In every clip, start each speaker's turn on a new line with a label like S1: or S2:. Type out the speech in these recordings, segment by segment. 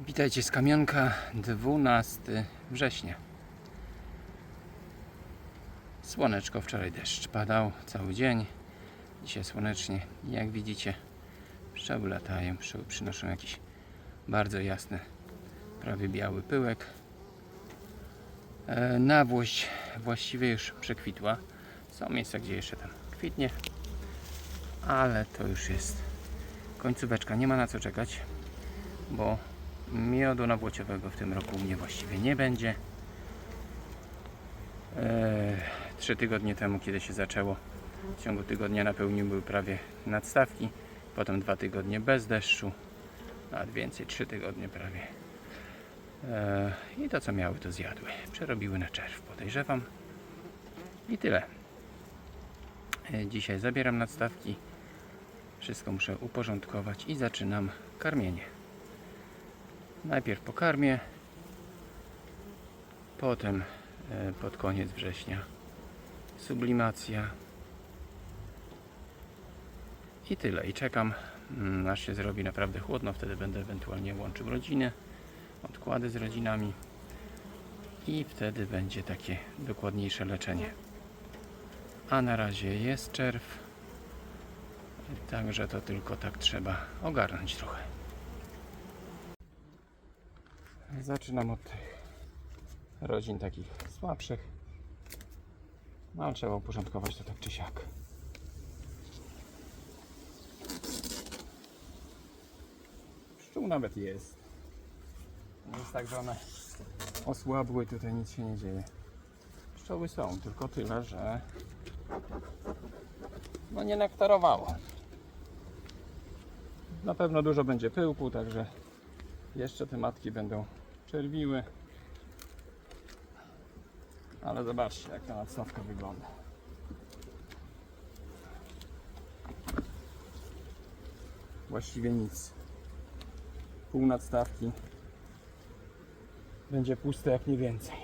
S1: Witajcie z Kamionka, 12 września. Słoneczko, wczoraj deszcz padał cały dzień. Dzisiaj słonecznie. Jak widzicie, pszczoły latają, pszczoły przynoszą jakiś bardzo jasny, prawie biały pyłek. E, Nawłość właściwie już przekwitła. Są miejsca, gdzie jeszcze tam kwitnie, ale to już jest końcóweczka. Nie ma na co czekać, bo miodu nawłociowego w tym roku u mnie właściwie nie będzie. Eee, Trzy tygodnie temu, kiedy się zaczęło, w ciągu tygodnia napełniły prawie nadstawki, potem dwa tygodnie bez deszczu, nawet więcej, trzy tygodnie prawie. Eee, I to co miały, to zjadły. Przerobiły na czerw, podejrzewam. I tyle. Eee, Dzisiaj zabieram nadstawki. Wszystko muszę uporządkować i zaczynam karmienie. Najpierw pokarmię, potem e, pod koniec września sublimacja i tyle. I czekam, mm, aż się zrobi naprawdę chłodno. Wtedy będę ewentualnie łączył rodziny, odkłady z rodzinami i wtedy będzie takie dokładniejsze leczenie. A na razie jest czerw, także to tylko tak trzeba ogarnąć trochę. Zaczynam od tych rodzin takich słabszych. No ale trzeba uporządkować to tak czy siak. Pszczół nawet jest. Nie jest tak, że one osłabły, tutaj nic się nie dzieje. Pszczoły są, tylko tyle, że no nie nektarowało. Na pewno dużo będzie pyłku, także jeszcze te matki będą czerwiły. Ale zobaczcie, jak ta nadstawka wygląda. Właściwie nic. Pół nadstawki będzie puste jak nie więcej.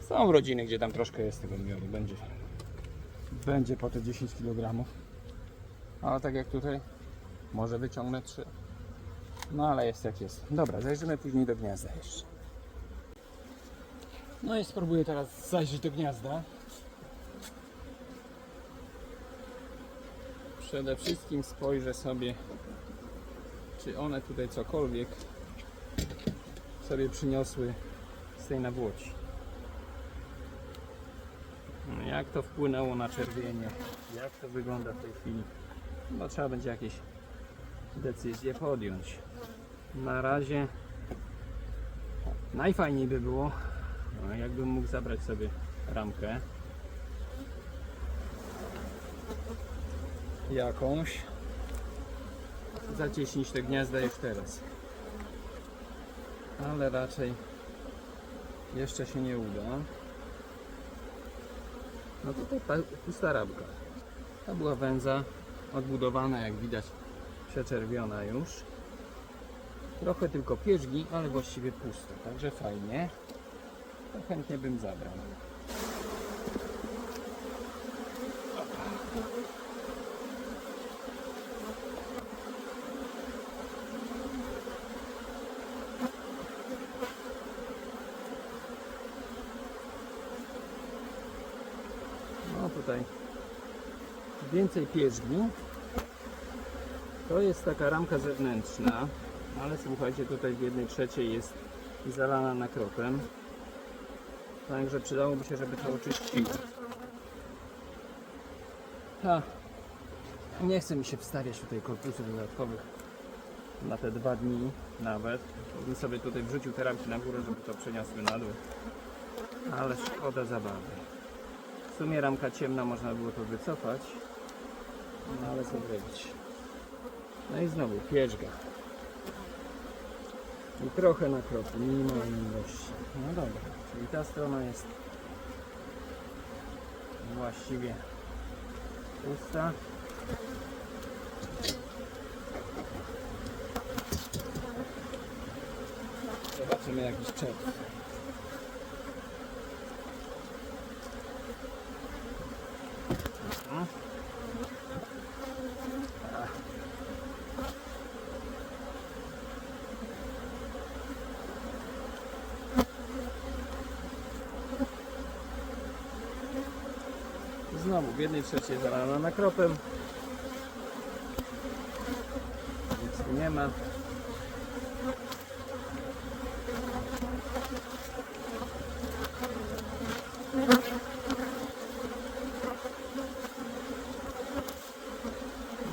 S1: Są rodziny, gdzie tam troszkę jest tego miodu. Będzie, będzie po te 10 kg. Ale tak jak tutaj, może wyciągnę 3. No ale jest jak jest. Dobra, zajrzymy później do gniazda jeszcze. No i spróbuję teraz zajrzeć do gniazda. Przede wszystkim spojrzę sobie, czy one tutaj cokolwiek sobie przyniosły z tej nawłoci. No, Jak to wpłynęło na czerwienie? Jak to wygląda w tej chwili? No trzeba będzie jakieś decyzje podjąć. Na razie najfajniej by było, no, jakbym mógł zabrać sobie ramkę jakąś, zacieśnić te gniazda już teraz. Ale raczej jeszcze się nie uda. No tutaj pusta ramka. Ta była węza odbudowana, jak widać, przeczerwiona już. Trochę tylko pierzgi, ale właściwie puste, także fajnie. To chętnie bym zabrał. No tutaj więcej pierzgi. To jest taka ramka zewnętrzna, ale słuchajcie, tutaj w jednej trzeciej jest zalana nakropem. Także przydałoby się, żeby to oczyściło. Ha. Nie chce mi się wstawiać tutaj korpusów dodatkowych na te dwa dni nawet. Bym sobie tutaj wrzucił te ramki na górę, żeby to przeniosły na dół. Ale szkoda zabawy. W sumie ramka ciemna, można było to wycofać. No ale co zrobić. No i znowu pierzga. I trochę na kropu, minimalnej ilości. No dobra, czyli ta strona jest właściwie pusta. Zobaczymy jakiś czerw. Jednej trzeciej zalana nakropem. Nic tu nie ma.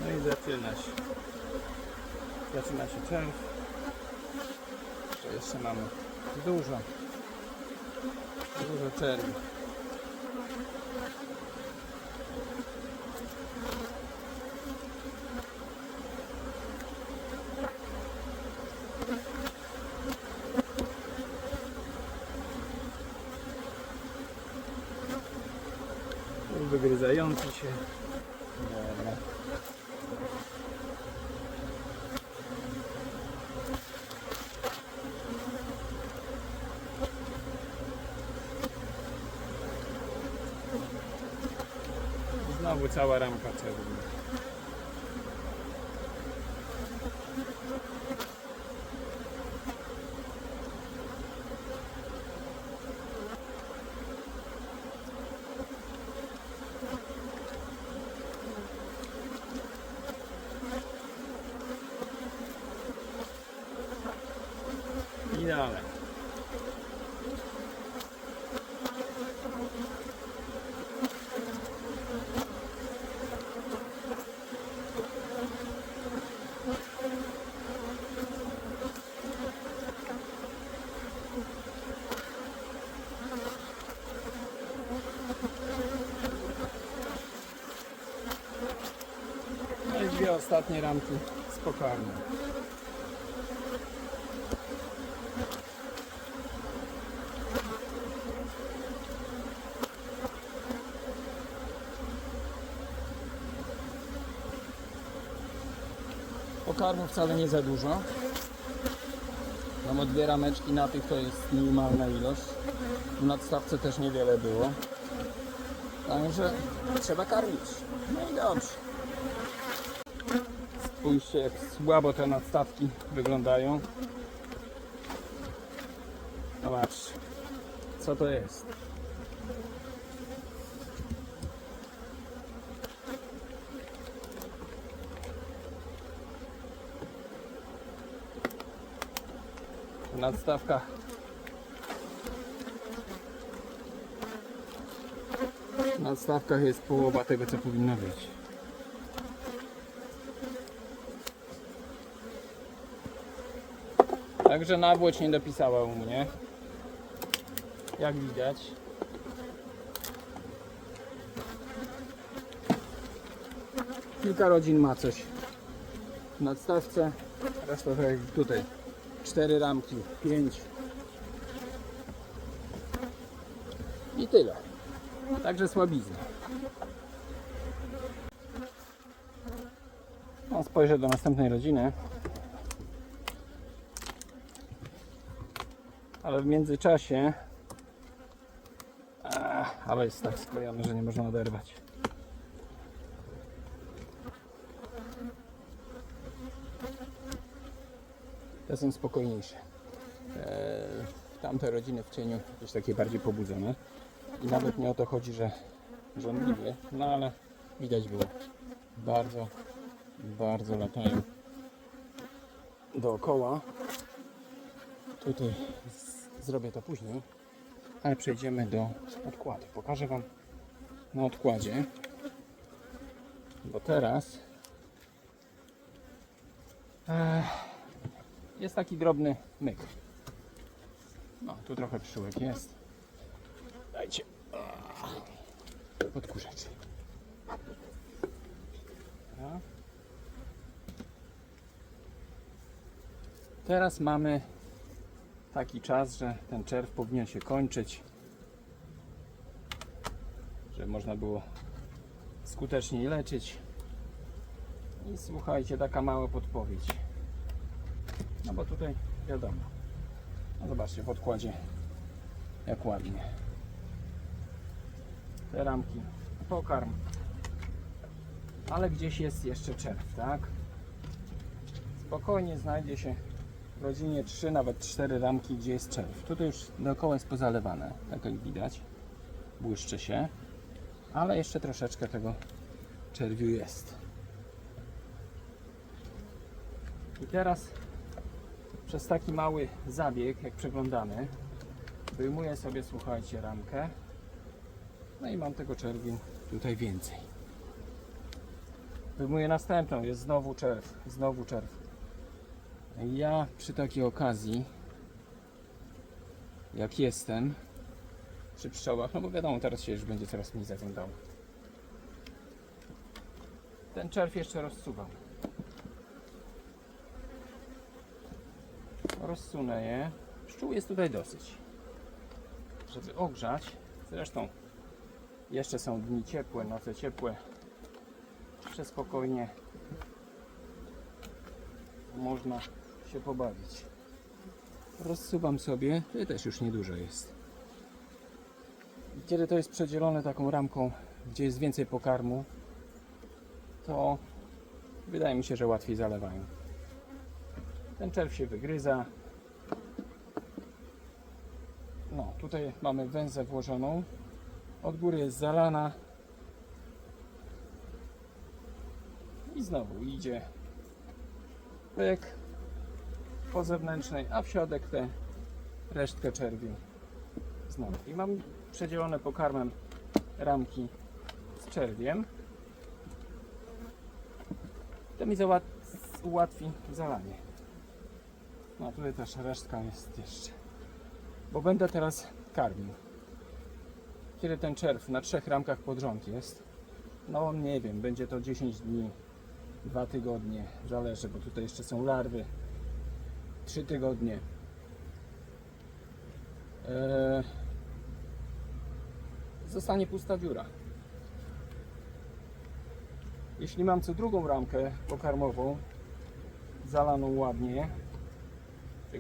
S1: No i zaczyna się. Zaczyna się czerw. Jeszcze mamy dużo. Dużo czerwi. Wygryzający się. Dobra. Znowu cała ramka czerwona. Dalej. No dwie ostatnie ramki spokojne. Pokarmu wcale nie za dużo. Mam o dwie rameczki na tych to jest minimalna ilość. W nadstawce też niewiele było. Także trzeba karmić. No i dobrze. Spójrzcie jak słabo te nadstawki wyglądają. Zobaczcie. Co to jest? Nadstawka. W nadstawkach jest połowa tego co powinno być. Także nawłoć nie dopisała u mnie. Jak widać. Kilka rodzin ma coś w nadstawce. Reszta tak jak tutaj. Cztery ramki, pięć. I tyle. Także słabizna. No, spojrzę do następnej rodziny. Ale w międzyczasie Ach, ale jest tak sklejony, że nie można oderwać. Te są spokojniejsze. Eee, tamte rodziny w cieniu jakieś takie bardziej pobudzone. I nawet nie o to chodzi, że żądliwe, no ale widać było. Bardzo, bardzo latają dookoła. Tutaj zrobię to później, ale przejdziemy do odkładu. Pokażę Wam na odkładzie, bo teraz e, jest taki drobny myk. No, tu trochę przyłek jest. Dajcie. Odkurzacz. Dobra. Teraz mamy taki czas, że ten czerw powinien się kończyć. Żeby można było skuteczniej leczyć. I słuchajcie, taka mała podpowiedź. Bo tutaj wiadomo. No zobaczcie w odkładzie jak ładnie. Te ramki, pokarm. Ale gdzieś jest jeszcze czerw, tak? Spokojnie znajdzie się w rodzinie 3, nawet 4 ramki, gdzie jest czerw. Tutaj już dookoła jest pozalewane, tak jak widać. Błyszczy się. Ale jeszcze troszeczkę tego czerwiu jest. I teraz przez taki mały zabieg, jak przeglądamy, wyjmuję sobie, słuchajcie, ramkę. No i mam tego czerwiu tutaj więcej. Wyjmuję następną, jest znowu czerw, znowu czerw. Ja przy takiej okazji, jak jestem, przy pszczołach, no bo wiadomo, teraz się już będzie coraz mniej zaglądało. Ten czerw jeszcze rozsuwam. Rozsunę je. Pszczół jest tutaj dosyć. Żeby ogrzać. Zresztą jeszcze są dni ciepłe, noce ciepłe. Jeszcze spokojnie można się pobawić. Rozsuwam sobie. To też już niedużo jest. I Kiedy to jest przedzielone taką ramką, gdzie jest więcej pokarmu, to wydaje mi się, że łatwiej zalewają. Ten czerw się wygryza. No, tutaj mamy węzę włożoną. Od góry jest zalana. I znowu idzie pyk po zewnętrznej, a w środek tę resztkę czerwiu znowu. I mam przedzielone pokarmem ramki z czerwiem. To mi załat- ułatwi zalanie. No tutaj też resztka jest jeszcze. Bo będę teraz karmił. Kiedy ten czerw na trzech ramkach pod rząd jest, no nie wiem, będzie to 10 dni, 2 tygodnie, zależy, bo tutaj jeszcze są larwy. 3 tygodnie. Eee, zostanie pusta dziura. Jeśli mam co drugą ramkę pokarmową, zalaną ładnie,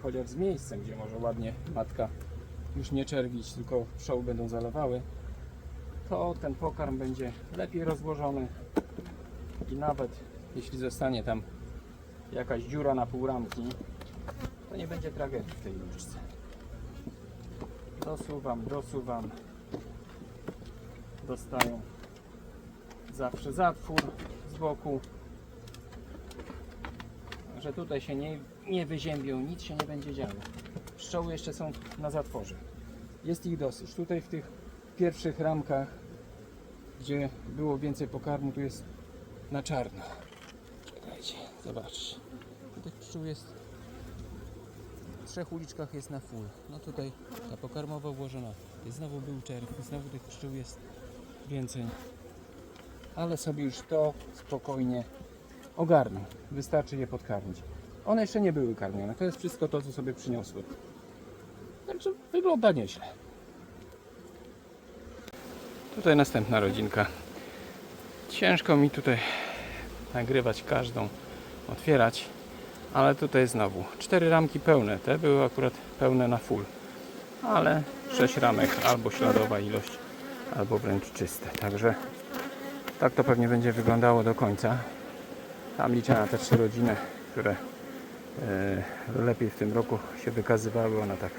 S1: chociaż z miejscem, gdzie może ładnie matka już nie czerwić, tylko pszczoły będą zalewały, to ten pokarm będzie lepiej rozłożony i nawet jeśli zostanie tam jakaś dziura na pół ramki, to nie będzie tragedii w tej łyżce. Dosuwam, dosuwam. Dostają zawsze zatwór z boku, że tutaj się nie, nie wyziębią, nic się nie będzie działo. Pszczoły jeszcze są na zatworze. Jest ich dosyć. Tutaj w tych pierwszych ramkach, gdzie było więcej pokarmu, tu jest na czarno. Czekajcie, zobaczcie. Tych pszczół jest w trzech uliczkach jest na full. No tutaj ta pokarmowa włożona. I znowu był czerw, znowu tych pszczół jest więcej. Ale sobie już to spokojnie ogarną. Wystarczy je podkarmić. One jeszcze nie były karmione. To jest wszystko to, co sobie przyniosły. Także wygląda nieźle. Tutaj następna rodzinka. Ciężko mi tutaj nagrywać każdą, otwierać, ale tutaj znowu cztery ramki pełne. Te były akurat pełne na full, ale sześć ramek albo śladowa ilość, albo wręcz czyste. Także tak to pewnie będzie wyglądało do końca. Tam liczę na te trzy rodziny, które e, lepiej w tym roku się wykazywały. One tak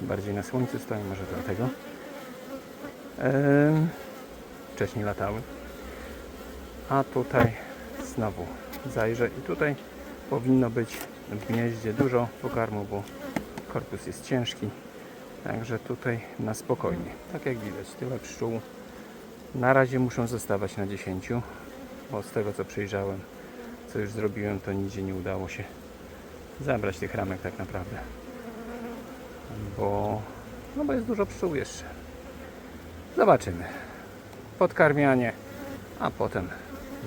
S1: bardziej na słońcu stoją, może dlatego. Em, wcześniej latały. A tutaj znowu zajrzę i tutaj powinno być w gnieździe dużo pokarmu, bo korpus jest ciężki. Także tutaj na spokojnie. Tak jak widać, tyle pszczół. Na razie muszą zostawać na 10, bo z tego co przyjrzałem, co już zrobiłem, to nigdzie nie udało się zabrać tych ramek tak naprawdę. Bo, no bo jest dużo pszczół jeszcze. Zobaczymy. Podkarmianie, a potem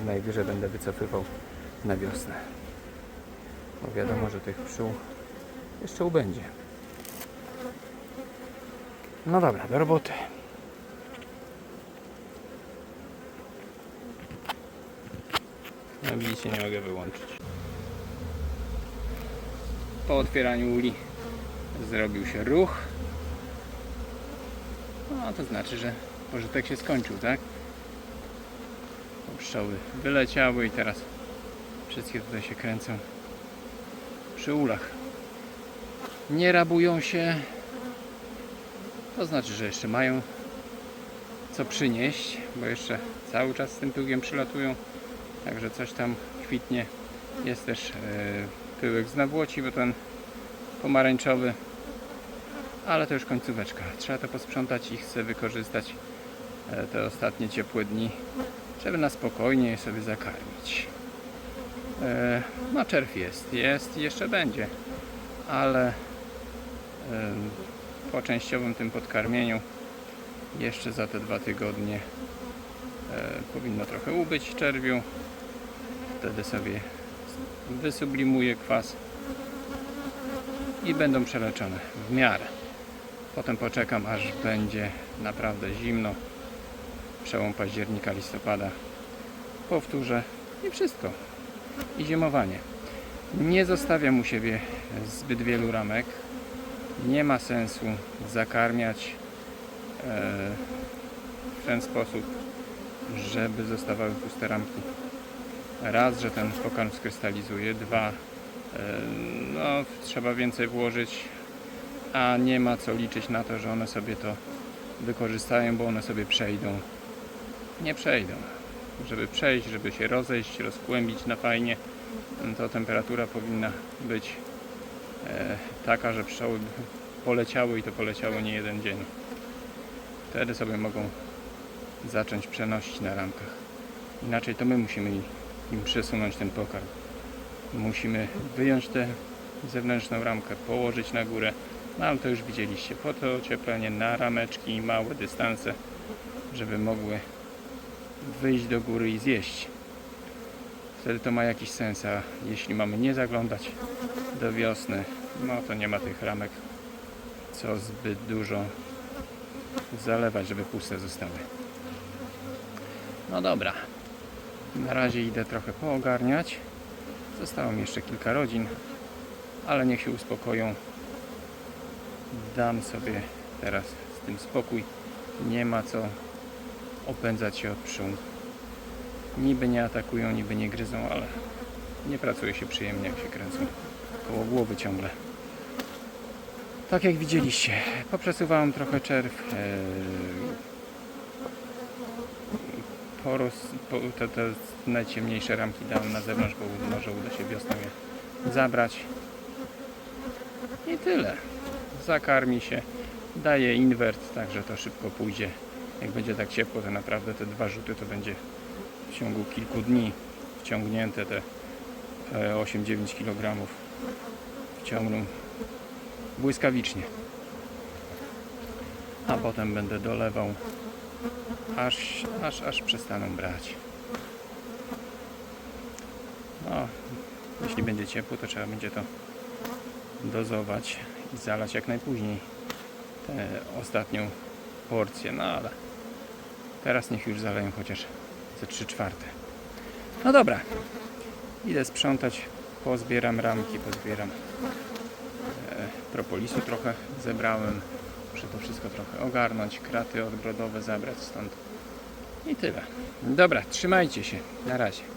S1: najwyżej będę wycofywał na wiosnę. Bo wiadomo, że tych pszczół jeszcze ubędzie. No dobra, do roboty. No widzicie, nie mogę wyłączyć. Po otwieraniu uli zrobił się ruch. No to znaczy, że pożytek się skończył, tak? Pszczoły wyleciały i teraz wszystkie tutaj się kręcą przy ulach. Nie rabują się. To znaczy, że jeszcze mają co przynieść, bo jeszcze cały czas z tym pyłkiem przylatują, także coś tam kwitnie. Jest też e, pyłek z nawłoci, bo ten pomarańczowy, ale to już końcóweczka. Trzeba to posprzątać i chcę wykorzystać e, te ostatnie ciepłe dni, żeby na spokojnie sobie zakarmić. E, No czerw jest, jest i jeszcze będzie, ale po częściowym tym podkarmieniu jeszcze za te dwa tygodnie powinno trochę ubyć czerwiu. Wtedy sobie wysublimuje kwas i będą przeleczone w miarę. Potem poczekam aż będzie naprawdę zimno. Przełom października, listopada. Powtórzę i wszystko. I zimowanie. Nie zostawiam u siebie zbyt wielu ramek. Nie ma sensu zakarmiać e, w ten sposób, żeby zostawały puste ramki. Raz, że ten pokarm skrystalizuje, dwa, e, no trzeba więcej włożyć, a nie ma co liczyć na to, że one sobie to wykorzystają, bo one sobie przejdą. Nie przejdą. Żeby przejść, żeby się rozejść, rozkłębić na fajnie, to temperatura powinna być e, taka, że pszczoły poleciały i to poleciało nie jeden dzień. Wtedy sobie mogą zacząć przenosić na ramkach. Inaczej to my musimy im przesunąć ten pokarm. Musimy wyjąć tę zewnętrzną ramkę, położyć na górę. No ale to już widzieliście. Po to ocieplenie na rameczki i małe dystanse, żeby mogły wyjść do góry i zjeść. Wtedy to ma jakiś sens, a jeśli mamy nie zaglądać do wiosny, no to nie ma tych ramek co zbyt dużo zalewać, żeby puste zostały. No dobra. Na razie idę trochę poogarniać. Zostało mi jeszcze kilka rodzin, ale niech się uspokoją. Dam sobie teraz z tym spokój. Nie ma co opędzać się od pszczół. Niby nie atakują, niby nie gryzą, ale nie pracuje się przyjemnie, jak się kręcą koło głowy ciągle. Tak jak widzieliście, poprzesuwałem trochę czerw. E, po, te, te najciemniejsze ramki dałem na zewnątrz, bo może uda się wiosną je zabrać. I tyle. Zakarmi się, daje inwert, także to szybko pójdzie. Jak będzie tak ciepło, to naprawdę te dwa rzuty to będzie w ciągu kilku dni wciągnięte te e, 8-9 kg wciągną błyskawicznie. A potem będę dolewał aż, aż, aż przestaną brać. No, jeśli będzie ciepło, to trzeba będzie to dozować i zalać jak najpóźniej tę ostatnią porcję. No ale teraz niech już zaleją chociaż ze 3 czwarte. No dobra, idę sprzątać, pozbieram ramki, pozbieram e, propolisu trochę zebrałem. Muszę to wszystko trochę ogarnąć, kraty odgrodowe zabrać stąd. I tyle. Dobra, trzymajcie się. Na razie.